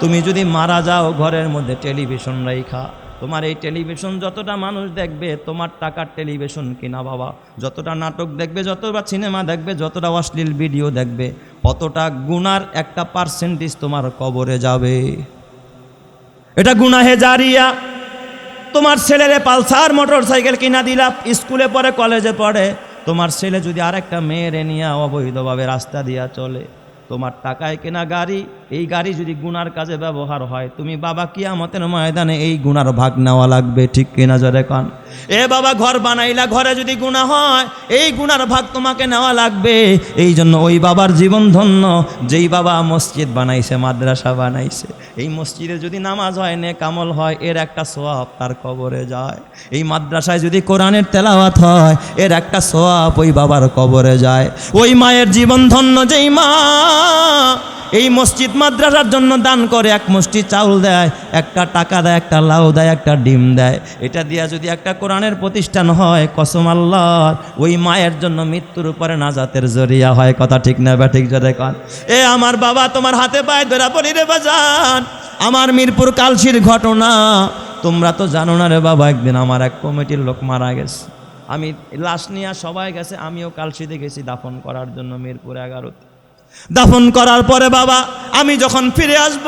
তুমি যদি মারা যাও ঘরের মধ্যে টেলিভিশন রাইখা। তোমার এই টেলিভিশন যতটা মানুষ দেখবে, তোমার টাকার টেলিভিশন কিনা বাবা। যতটা নাটক দেখবে, যতটা সিনেমা দেখবে, যতটা অশ্লীল ভিডিও দেখবে, অতটা গুনার একটা পার্সেন্টেজ তোমার কবরে যাবে। এটা গুনাহে জারিয়া। তোমার ছেলেরে পালসার মোটর সাইকেল কিনা দিলা, স্কুলে পড়ে, কলেজে পড়ে। তোমার ছেলে যদি আরেকটা মেয়েরে নিয়ে অবৈধভাবে রাস্তা দিয়া চলে তোমার টাকায় কেনা গাড়ি, এই গাড়ি যদি গুনার কাজে ব্যবহার হয়, তুমি বাবা কিয়ামতের ময়দানে এই গুনার ভাগ নেওয়া লাগবে, ঠিক কিনা জরে কান? এ বাবা ঘর বানাইলা, ঘরে যদি গুণা হয়, এই গুনার ভাগ তোমাকে নেওয়া লাগবে। এই জন্য ওই বাবার জীবন ধন্য, যেই বাবা মসজিদ বানাইছে, মাদ্রাসা বানাইছে। এই মসজিদে যদি নামাজ হয় নে কামল হয়, এর একটা সোয়াব তার কবরে যায়। এই মাদ্রাসায় যদি কোরআনের তেলাওয়াত হয়, এর একটা সোয়াব ওই বাবার কবরে যায়। ওই মায়ের জীবন ধন্য যেই মা এই মসজিদ মাদ্রাসার জন্য দান করে, এক মুষ্টি চাউল দেয়, একটা টাকা দেয়, একটা লাউ দেয়, একটা ডিম দেয়। এটা দিয়া যদি একটা কোরআনের প্রতিষ্ঠান হয়, কসম আল্লাহ ওই মায়ের জন্য মৃত্যুর উপরে নাজাতের জরিয়া হয়। কথা ঠিক না বা ঠিক যদি কন? এ আমার বাবা, তোমার হাতে পায়ে ধরা পড়ি রে বাজান। আমার মিরপুর কালশির ঘটনা, তোমরা তো জানো না রে বাবা, একদিন আমার এক কমিটির লোক মারা গেছে। আমি লাশ নিয়ে সবাই গেছে, আমিও কালশিতে গেছি দাফন করার জন্য মিরপুর এগারোতে। দাফন করার পরে বাবা, আমি যখন ফিরে আসব,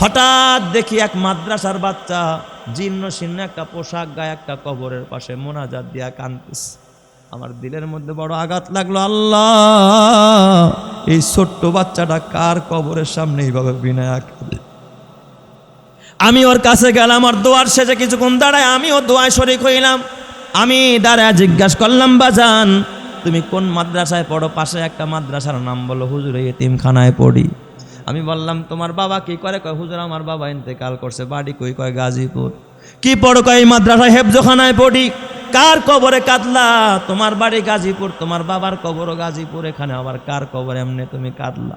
হঠাৎ দেখি এক মাদ্রাসার বাচ্চা জীর্ণ শীর্ণ একটা পোশাক, গায়ে একটা কবরের পাশে মোনাজাত দিয়া কানতেছে আমার দিলের মধ্যে বড় আঘাত লাগল, আল্লাহ, এই ছোট্ট বাচ্চাটা কার কবরের সামনে এইভাবে বিনয় আঁকবে আমি ওর কাছে গেলাম, ওর দোয়ার শেষে কিছুক্ষণ দাঁড়ায়, আমিও দোয়ায় শরিক হইলাম। আমি দাঁড়ায় জিজ্ঞাসা করলাম, বাজান তুমি কোন মাদ্রাসায় পড়ো? পাশে একটা মাদ্রাসার নাম বলো, হুজুর এতিমখানায় পড়ি। আমি বললাম, তোমার বাবা কি করে? কয়, হুজুর, আমার বাবা ইন্তেকাল করছে, বাড়ি কই? কয়, গাজীপুর। কি পড়ো? কয়, এই মাদ্রাসায় হেফজোখানায় পড়ি। কার কবরে কাঁদলা? তোমার বাড়ি গাজীপুর, তোমার বাবার কবরও গাজীপুর, এখানে আবার কার কবর এমনি তুমি কাঁদলা?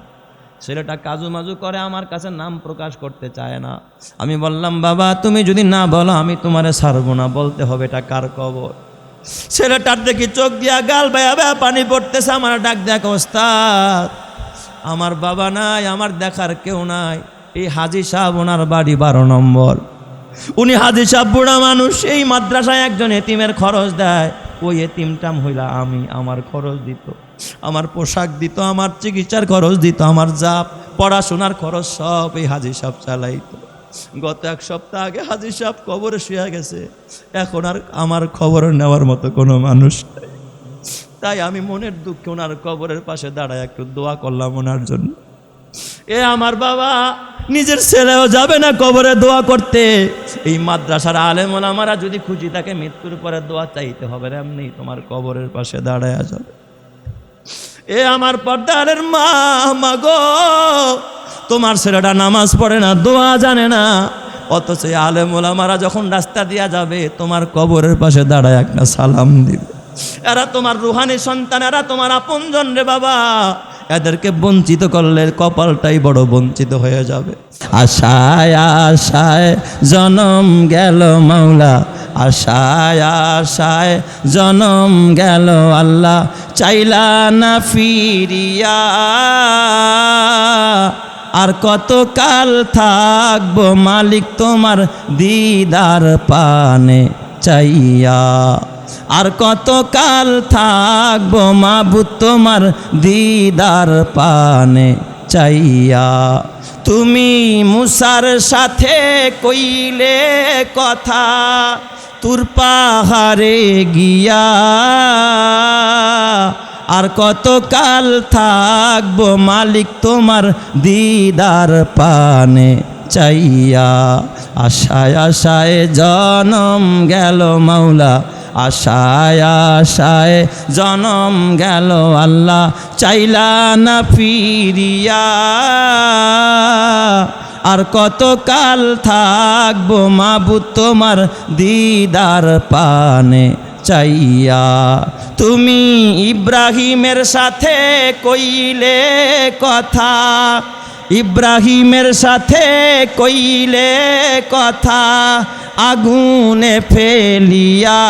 ছেলেটা কাজু মাজু করে আমার কাছে নাম প্রকাশ করতে চায় না। আমি বললাম, বাবা, তুমি যদি না বলো, আমি তোমারে ছাড়বো না, বলতে হবে এটা কার কবর? ছেলেটার দেখি চোখ দিয়া গাল বেয়া বেয়া পানি পড়তেছে, আমার ডাক দেখ ওস্তাদ। আমার বাবা নাই, আমার দেখার কেউ নাই। এই হাজি সাহেব ওনার বাড়ি বারো নম্বর। উনি হাজি সাহেব বুড়া মানুষ, এই মাদ্রাসায় একজন এতিমের খরচ দেয়। ওই এতিমটাম হইলা আমি, আমার খরচ দিত। আমার পোশাক দিত, আমার চিকিৎসার খরচ দিত, আমার জাপ পড়াশোনার খরচ সব এই হাজি সাহেব চালাইতো। গত এক সপ্তাহ আগে হাজির সাহেব কবরে শুয়ে গেছে। এখন আর আমার খবর নেওয়ার মতো কোনো মানুষ তাই আমি মনের দুঃখে ওনার কবরের পাশে দাঁড়ায় একটু দোয়া করলাম ওনার জন্য। এ আমার বাবা, নিজের ছেলেও যাবে না কবরে দোয়া করতে। এই মাদ্রাসার আলেম ওলামারা যদি খুঁজি তাকে মৃত্যুর পরে দোয়া চাইতে হবে, এমনি তোমার কবরের পাশে দাঁড়ায় যাবে। এ আমার পর্দারের মা মাগো তোমার ছেলেটা নামাজ পড়ে না, দোয়া জানে না। অথচ আলেম ওলামারা যখন রাস্তা দিয়া যাবে, তোমার কবরের পাশে দাঁড়ায় একটা সালাম দিবে। এরা তোমার রুহানি সন্তান, এরা তোমার আপনজন রে বাবা। এদেরকে বঞ্চিত করলে কপালটাই বড় বঞ্চিত হয়ে যাবে। আশায় আশায় জনম গেল মাওলা, আশায় আশায় জনম গেল আল্লাহ। চাইলা না ফিরিয়া। আর কত কাল থাকব মালিক তোমার দিদার পানে চাইয়া। আর কত কাল থাকব মাবুদ তোমার দিদার পানে চাইয়া। তুমি মুসার সাথে কইলে কথা, তুর পাহাড়ে গিয়া আর কত কাল থাকব মালিক তোমার দিদার পানে? চাইয়া আশায় আশায় জনম গেল মাওলা, আশায় আশায় জনম গেল আল্লাহ। চাইলা না ফিরিয়া আর কত কাল থাকব মাবু তোমার দিদার পানে? চাইয়া। তুমি ইব্রাহিমের সাথে কইলে কথা, ইব্রাহিমের সাথে কইলে কথা, আগুনে ফেলিয়া।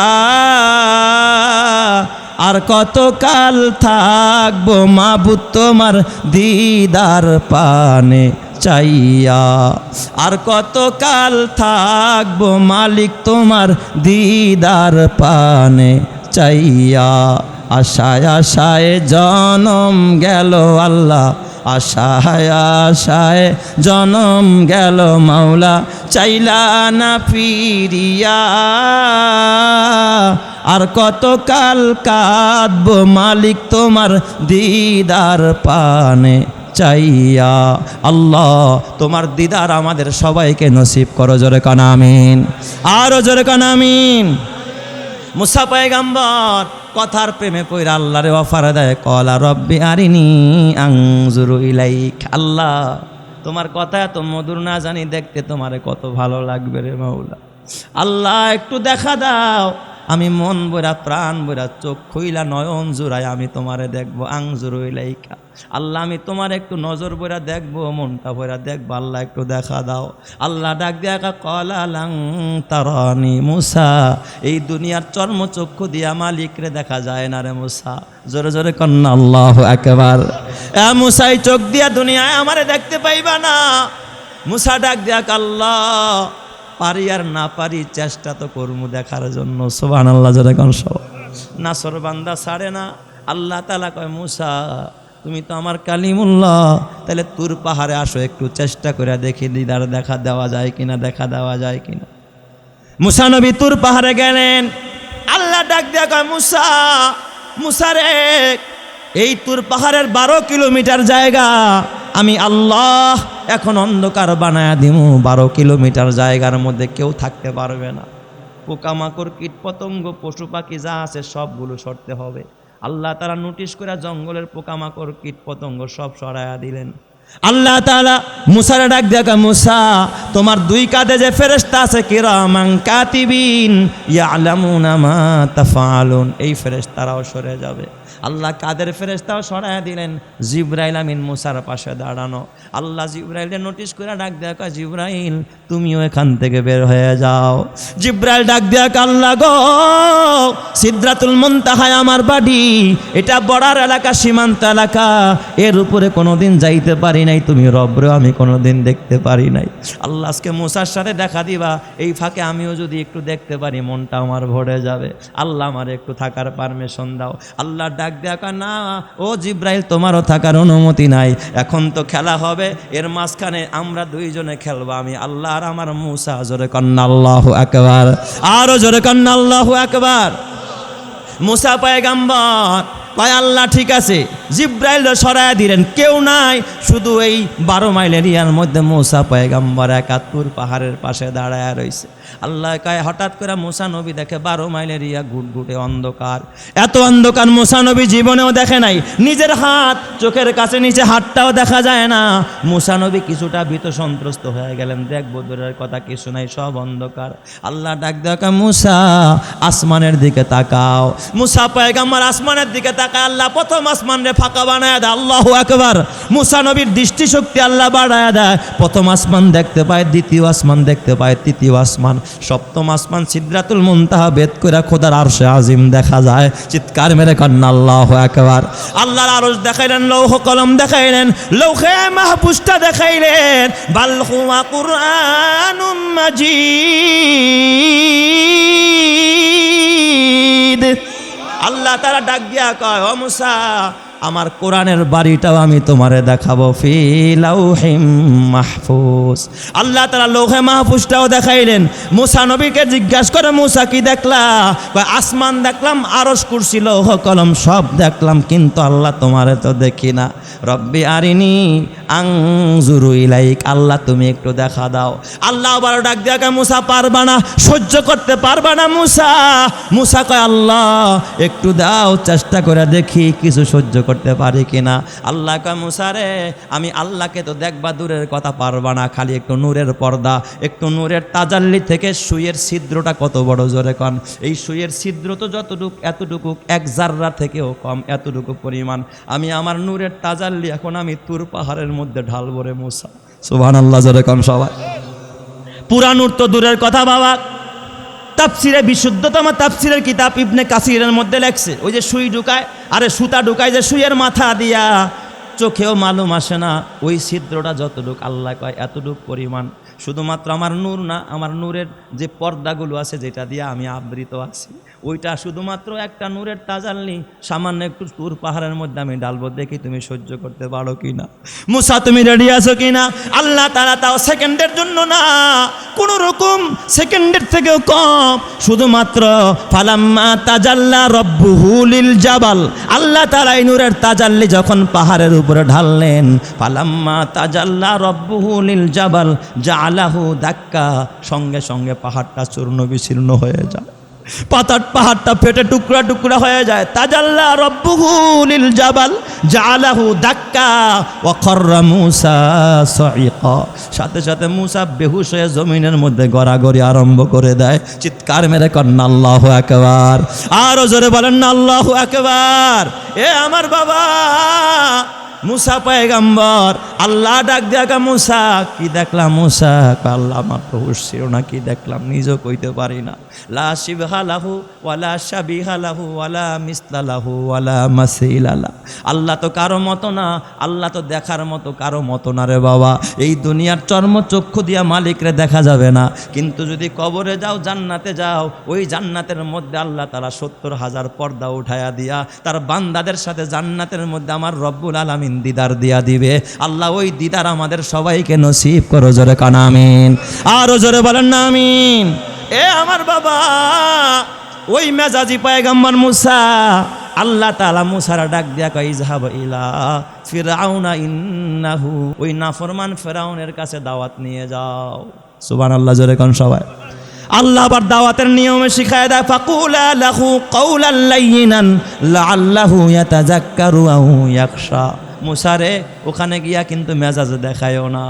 আর কত কাল থাকব মাবুদ তোমার দিদার পানে? চাইয়া, আর কতকাল থাকব মালিক তোমার দিদার পানে চাইয়া। আশায় আশায় জনম গেল আল্লাহ, আশায় আশায় জনম গেল মাওলা, চাইলা না ফিরিয়া। আর কতকাল কাঁদবো মালিক তোমার দিদার পানে চাইয়া, আল্লাহ, তোমার দিদার আমাদের সবাইকে নসিব করো জোরে কানামিন আরও জোরে কানামিন মুসা পয়গাম্বর কথার প্রেমে পইরা আল্লাহরে অফার দেয়, কলা রব্বি আরিনি আংজুরু ইলাইক। আল্লাহ, তোমার কথা এত মধুর না জানি, দেখতে তোমারে কত ভালো লাগবে রে মাওলা। আল্লাহ, একটু দেখা দাও। আমি মন বইরা, প্রাণ বইরা, চোখ খুইলা নয়ন জুড়াই আমি তোমারে দেখব আংজুরু ইলাইকা। আল্লাহ, আমি তোমার একটু নজর বইরা দেখব, মনটা বইরা দেখব, আল্লাহ একটু দেখা দাও। আল্লাহ ডাক দেখা কলালাং তারানি মুসা, এই দুনিয়ার চর্ম চক্ষু দিয়া মালিকরে দেখা যায় না রে মুসা। জোরে জোরে কন্যা, আল্লাহ একেবার মুসাই, চোখ দিয়া দুনিয়ায় আমারে দেখতে পাইবা না। মুসা ডাক দেয়া আল্লাহ পারি আর না পারি চেষ্টা তো করব দেখার জন্য। সোবান আল্লাহ কন সব নাসর বান্দা ছাড়ে না। আল্লাহ তালা কয়, মুসা, তুমি তো আমার কালিমুল্লাহ। তাহলে তুর পাহাড়ে আসো, একটু চেষ্টা করে দেখি দিদার দেখা দেওয়া যায় কিনা, দেখা দেওয়া যায় কিনা। মুসা নবী তুর পাহাড়ে গেলেন। আল্লাহ ডাক দেয়া কয়, মুসা মুসারে এই তুর পাহাড়ের বারো কিলোমিটার জায়গা আমি আল্লাহ এখন অন্ধকার বানায়া দিমু। বারো কিলোমিটার জায়গার মধ্যে কেউ থাকতে পারবে না। পোকামাকড় কীট পতঙ্গ পশু পাখি যা আছে সবগুলো সরতে হবে। আল্লাহ তারা নোটিশ করে জঙ্গলের পোকামাকড় কীট পতঙ্গ সব সরাইয়া দিলেন। আল্লাহ তাআলা মুসারে ডাক দেখা মুসা, তোমার দুই কাঁধে যে ফেরেশতা আছে কিরামাং কাতিবিন, ইয়ালামুনা মা তাফালুন এই ফেরেশতারাও সরে যাবে। আল্লাহ কাদের ফেরেশতাও সরাইয়া দিলেন, জিব্রাইল আমিন মুসার পাশে দাঁড়ানো। আল্লাহ জিব্রাইলের নোটিশ করে ডাক দেখা জিব্রাইল, তুমিও এখান থেকে বের হয়ে যাও। জিব্রাইল ডাক দেয়া আল্লাহ গো, সিদ্রাতুল মুনতাহায় আমার বাড়ি, এটা বড়ার এলাকা, সীমান্ত এলাকা। এর উপরে কোনোদিন যাইতে পারি নাই, তুমি রব্র আমি কোনোদিন দেখতে পারি নাই। আল্লাহ আজকে মুসার সাথে দেখা দিবা, এই ফাঁকে আমিও যদি একটু দেখতে পারি মনটা আমার ভরে যাবে। আল্লাহ আমার একটু থাকার পারমিশন দাও। আল্লাহ ডাক দেখা না। ও জিব্রাইল, তোমারও থাকার অনুমতি নাই। এখন তো খেলা হবে, এর মাঝখানে আমরা দুইজনে খেলব। আমি আল্লাহ আর আমার মুসা, জোরে কন্যা আল্লাহ একবার আরও জোরে কন্যা আল্লাহ একবার মুসা পায়গাম্বর কয়, আল্লাহ, ঠিক আছে। জিব্রাইল সরায়া দিলেন, কেউ নাই। শুধু এই বারো মাইল এরিয়ার মধ্যে মুসা পায়গাম্বর একাত্তর পাহাড়ের পাশে দাঁড়ায় রয়েছে আল্লাহ কয়, হঠাৎ করে মুসা নবী দেখে বারো মাইল এরিয়া গুটগুটে অন্ধকার। এত অন্ধকার মুসা নবী জীবনেও দেখে নাই। নিজের হাত, চোখের কাছে, নিচে হাতটাও দেখা যায় না। মুসা নবী কিছুটা ভীত সন্ত্রস্ত হয়ে গেলেন। দেখব দূরের কথা কিছু নাই, সব অন্ধকার। আল্লাহ ডাক দেখা মুসা, আসমানের দিকে তাকাও। মুসা পায়গাম্বর আসমানের দিকে তাকায়, আল্লাহ প্রথম আসমান রে ফাঁকা বানায় দেয়, আল্লাহ একবার মুসা নবীর দৃষ্টিশক্তি আল্লাহ বাড়ায় দেয়। প্রথম আসমান দেখতে পায়, দ্বিতীয় আসমান দেখতে পায়, তৃতীয় আসমান সপ্তম আসমান সিদ্রাতুল মুনতাহা, বেদ করে খোদার আরশে আজিম দেখা যায়। চিৎকার মেরে কান্না আল্লাহ একবার আল্লাহর আরশ দেখাইলেন, লৌহ কলম দেখাইলেন, লৌহে মাহপুষ্টা দেখাইলেন। বাল কুরআনুম মাজিদ। আল্লাহ তারা ডাক দিয়া কয়, ও মুসা আমার কোরআনের বাড়িটাও আমি তোমারে দেখাবো। ফি লাউহিম মাহফুজ। আল্লাহ তারা লৌহে মাহফুজটাও দেখাইলেন। মুসা নবীকে জিজ্ঞাসা করে, মুসা কি দেখলা? আসমান দেখলাম আরস কুরসি, লৌহ কলম সব দেখলাম, কিন্তু আল্লাহ তোমারে তো দেখি না। রব্বি আরিনি আংজুরু ইলাইক। আল্লাহ, তুমি একটু দেখা দাও। আল্লাহ আবার ডাক দিয়া কয়, মুসা, পারবা না, সহ্য করতে পারবা না মুসা। মুসা কয়, আল্লাহ, একটু দাও, চেষ্টা করে দেখি, কিছু সহ্য করতে পারি কিনা? আল্লাহ কয় আমি আল্লাহকে তো দেখবা দূরের কথা পারবা না। খালি একটু নূরের পর্দা, একটু নূরের তাজাল্লি থেকে সুইয়ের ছিদ্রটা কত বড় জোরে কন। এই সুইয়ের ছিদ্র তো যতটুক, এতটুকু, এক জাররা থেকেও কম, এতটুকু পরিমাণ। আমি আমার নূরের তাজাল্লি এখন আমি তুর পাহাড়ের মধ্যে ঢালবো রে মুসা। সুবহান আল্লাহ জোরে কন সবাই। পুরানুর তো দূরের কথা বাবা। তাপসিরে বিশুদ্ধতম তাপসিরের কিতাব ইবনে কাসিরের মধ্যে লেখছে। ওই যে সুই ঢুকায়, আরে সুতা ঢুকায় যে সুইয়ের মাথা দিয়া, চোখেও মালুম আসে না। ওই ছিদ্রটা যতটুক আল্লাহ কয়, এতটুক পরিমাণ শুধুমাত্র আমার নূর না, আমার নূরের যে পর্দাগুলো আছে যেটা দিয়ে আমি আবৃত আছি, ওইটা শুধুমাত্র একটা নূরের তাজাল্লি, সামান্য একটু তুর পাহাড়ের মধ্যে আমি ডালবো, দেখি তুমি সহ্য করতে পারো কি না মুসা, তুমি রেডি আছো কি না আল্লাহ তারা তাও সেকেন্ডের জন্য না, কোন রকম সেকেন্ডের থেকেও কম। শুধুমাত্র, ফালাম্মা তাজাল্লা রব্বুহুলিল জাবাল। আল্লাহ তারা এই নূরের তাজাল্লি যখন পাহাড়ের উপরে ঢাললেন, ফালাম্মা তাজাল্লা রব্বুহুলিল জাবাল জালাহু দাক্কা সঙ্গে সঙ্গে পাহাড়টা চূর্ণ বিচূর্ণ হয়ে যায়। পাতার পাহাড়টা ফেটে টুকরা টুকরা হয়ে যায়। তাজাল্লা রব্বুহুলিল জাবাল, জালাহু দাক্কা ওয়া খররা মূসা সাথে সাথে মূসা বেহুশ হয়ে জমিনের মধ্যে গড়াগড়ি আরম্ভ করে দেয়। চিৎকার মেরে কন্যা, আল্লাহু আকবার। আরও জোরে বলেন, আল্লাহু আকবার। এ আমার বাবা মুসা পায়গাম্বর, আল্লাহ ডাক দেখা মুসা, কি দেখলাম মুসা? আল্লাহ আমার ছিল না কি দেখলাম, নিজেও কইতে পারি না। লা শিবহা লাহু ওয়ালা শাবিহা লাহু ওয়ালা মিসলা লাহু ওয়ালা মাসিলালা আল্লাহ তো কারও মতো না, আল্লাহ তো দেখার মতো কারও মতো না রে বাবা। এই দুনিয়ার চর্ম চক্ষু দিয়া মালিকরে দেখা যাবে না। কিন্তু যদি কবরে যাও, জান্নাতে যাও, ওই জান্নাতের মধ্যে আল্লাহ তারা সত্তর হাজার পর্দা উঠায়া দিয়া, তার বান্দাদের সাথে জান্নাতের মধ্যে আমার রব্বুল আলামিন দিদার দিয়া দিবে। আল্লাহ ওই দিদার আমাদের সবাইকে নসিব করো, জোরে কানামিন আরও জোরে বলেন না আমিন। এ আমার বাবা, ওই মেজাজি পায়গাম্বার মুসা, আল্লাহ তালা মুসারা ডাক দিয়া কই ইজহাব ইলা ফিরাউনা ইন্নাহু। ওই নাফরমান ফেরাউনের কাছে দাওয়াত নিয়ে যাও। সুবান আল্লাহ জোরে কোন সবাই। আল্লাহ আবার দাওয়াতের নিয়মে শিখায় দেয়, ফাকুলা লাহু কওলাল লাইয়িনান লাআল্লাহু ইয়াতাযাক্কারু আও ইয়াখশা। মুসারে, ওখানে গিয়া কিন্তু মেজাজ দেখায়ও না।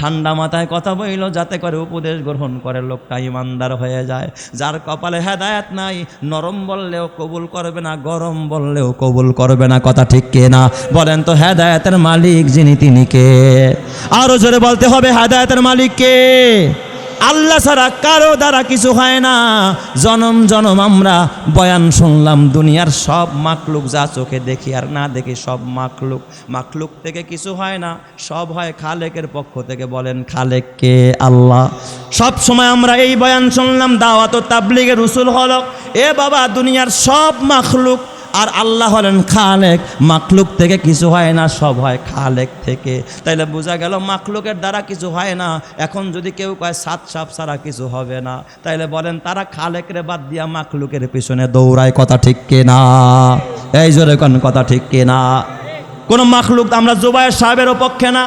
ঠান্ডা মাথায় কথা বইল, যাতে করে উপদেশ গ্রহণ করে লোকটা ইমানদার হয়ে যায়। যার কপালে হেদায়াত নাই, নরম বললেও কবুল করবে না, গরম বললেও কবুল করবে না, কথা ঠিক কে না? বলেন তো, হেদায়াতের মালিক যিনি, তিনি কে? আরও জোরে বলতে হবে, হেদায়াতের মালিক কে? আল্লাহ ছাড়া কারও দ্বারা কিছু হয় না। জনম জনম আমরা বয়ান শুনলাম, দুনিয়ার সব মাকলুক যা চোখে দেখি আর না দেখি সব মাকলুক। মাকলুক থেকে কিছু হয় না, সব হয় খালেকের পক্ষ থেকে বলেন, খালেক কে আল্লাহ? সব সময় আমরা এই বয়ান শুনলাম, দাওয়াত তাবলিগের রসুল হল, এ বাবা দুনিয়ার সব মাখলুক আর আল্লাহ হলেন খালেক, মাখলুক থেকে কিছু হয় না, সব হয় খালেক থেকে। তাইলে বোঝা গেল, মাখলুকের দ্বারা কিছু হয় না, এখন যদি কেউ কয়, সাত সাপ ছাড়া কিছু হবে না। তাইলে বলেন, তারা খালেকরে বাদ দিয়া মাখলুকের পিছনে দৌড়ায়, কথা ঠিক কে না এই জোরে কোন, কথা ঠিক কে না কোনো মাখলুক আমরা জোবায়ের সাহেবেরও পক্ষে না।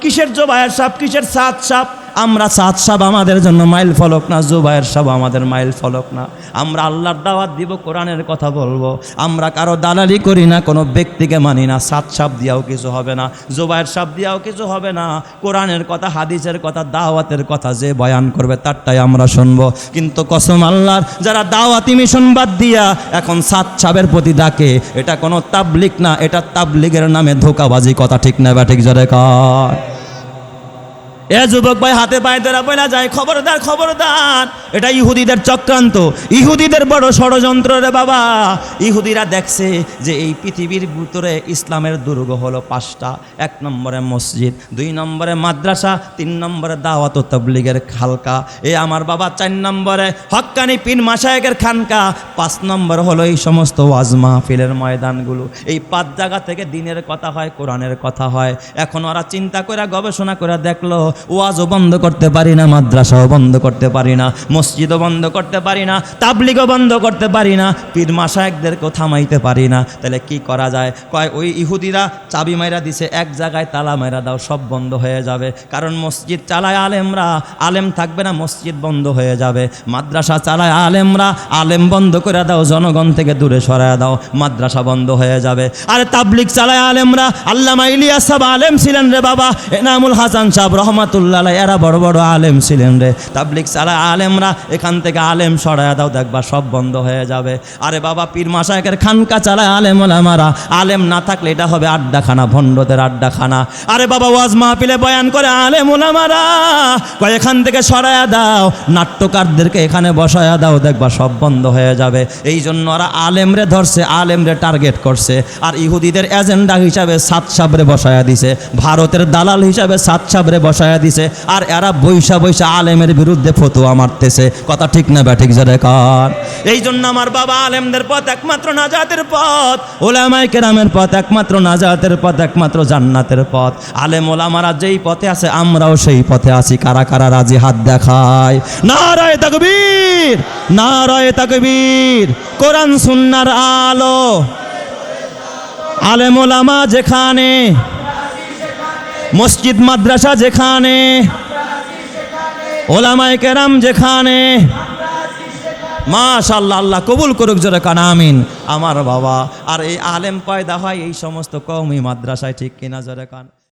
কিসের জোবায়ের সাপ কিসের সাত সাপ? আমরা সাত সাপ আমাদের জন্য মাইল ফলক না জুবায়ের সাপ আমাদের মাইল ফলক না। আমরা আল্লাহর দাওয়াত দিব, কোরআনের কথা বলব। আমরা কারও দালালি করি না, কোনো ব্যক্তিকে মানি না। সাত সাপ দিয়াও কিছু হবে না জুবায়ের সাপ দিয়াও কিছু হবে না। কোরআনের কথা, হাদিসের কথা, দাওয়াতের কথা যে বয়ান করবে, তারটাই আমরা শুনব। কিন্তু কসম আল্লাহর, যারা দাওয়াতি মিশন বাদ দিয়া এখন সাত সাপের প্রতি ডাকে, এটা কোনো তাবলিক না, এটা তাবলিগের নামে ধোকাবাজি কথা ঠিক না বা ঠিক জোরে কর এ যুবক ভাই, হাতে পায়ে ধরা বলা যায়, খবরদার খবরদার। এটা ইহুদিদের চক্রান্ত। ইহুদিদের বড় ষড়যন্ত্র রে বাবা। ইহুদিরা দেখছে যে এই পৃথিবীর ভিতরে ইসলামের দুর্গ হলো পাঁচটা। এক নম্বরে মসজিদ, দুই নম্বরে মাদ্রাসা, তিন নম্বরে দাওয়াত তবলিগের খালকা। এ আমার বাবা, চার নম্বরে হক্কানি পিন মাসায়কের খানকা। পাঁচ নম্বর হলো এই সমস্ত ওয়াজ মাহফিলের ময়দানগুলো। এই পাঁচ জায়গা থেকে দিনের কথা হয়, কোরআনের কথা হয়। এখন ওরা চিন্তা করে গবেষণা করে দেখল ওয়াজও বন্ধ করতে পারি না, মাদ্রাসাও বন্ধ করতে পারি না, মসজিদও বন্ধ করতে পারি না, তাবলিগও বন্ধ করতে পারি না, পীর মাসায়কদেরকেও থামাইতে পারি না। তাহলে কি করা যায়? কয়, ওই ইহুদিরা চাবি মাইরা দিছে, এক জায়গায় তালা মাইরা দাও, সব বন্ধ হয়ে যাবে। কারণ মসজিদ চালায় আলেমরা, আলেম থাকবে না, মসজিদ বন্ধ হয়ে যাবে। মাদ্রাসা চালায় আলেমরা, আলেম বন্ধ করে দাও, জনগণ থেকে দূরে সরায় দাও, মাদ্রাসা বন্ধ হয়ে যাবে। আরে তাবলিক চালায় আলেমরা, আল্লামা ইলিয়াস আলেম ছিলেন রে বাবা, এনামুল হাসান সাহেব রহমান রহমাতুল্লাহ এরা বড় বড় আলেম ছিলেন রে। তাবলিক সালা আলেমরা এখান থেকে আলেম সরায়া দাও, দেখবা সব বন্ধ হয়ে যাবে। আরে বাবা, পীর মাসায়কের খানকা চালায় আলেম ওলামারা, আলেম না থাকলে এটা হবে আড্ডাখানা, ভণ্ডদের আড্ডাখানা। আরে বাবা, ওয়াজ মাহফিলে বয়ান করে আলেম ওলামারা এখান থেকে সরায়া দাও, নাট্যকারদেরকে এখানে বসায়া দাও, দেখবা সব বন্ধ হয়ে যাবে। এই জন্য ওরা আলেমরে ধরছে, আলেমরে টার্গেট করছে। আর ইহুদিদের এজেন্ডা হিসাবে সাত সাবরে বসায়া দিছে। ভারতের দালাল হিসাবে সাত সাবরে বসায়া দিছে, আর এরা বৈশা বৈশা আলেমের বিরুদ্ধে ফতুয়া মারতেছে। কথা ঠিক না ব্যাঠিক জরে কর? এই জন্য আমার বাবা আলেমদের পথ একমাত্র নাজাতের পথ ওলামাই কেরামের পথ একমাত্র নাজাতের পথ, একমাত্র জান্নাতের পথ। আলেম ওলামারা যেই পথে আছে, আমরাও সেই পথে আছি। কারা কারা রাজি হাত দেখায়? না নারায় তাকবীর নারায় তাকবীর, কোরআন সুন্নার আলো। আলেম ওলামা যেখানে মসজিদ, মাদ্রাসা যেখানে, ওলামায় কেরাম যেখানে মাশাল্লাহ আল্লাহ কবুল করুক জোরে কান, আমিন। আমার বাবা, আর এই আলেম পয়দা হয় এই সমস্ত কৌমি মাদ্রাসায়, ঠিক কিনা জোরে কান?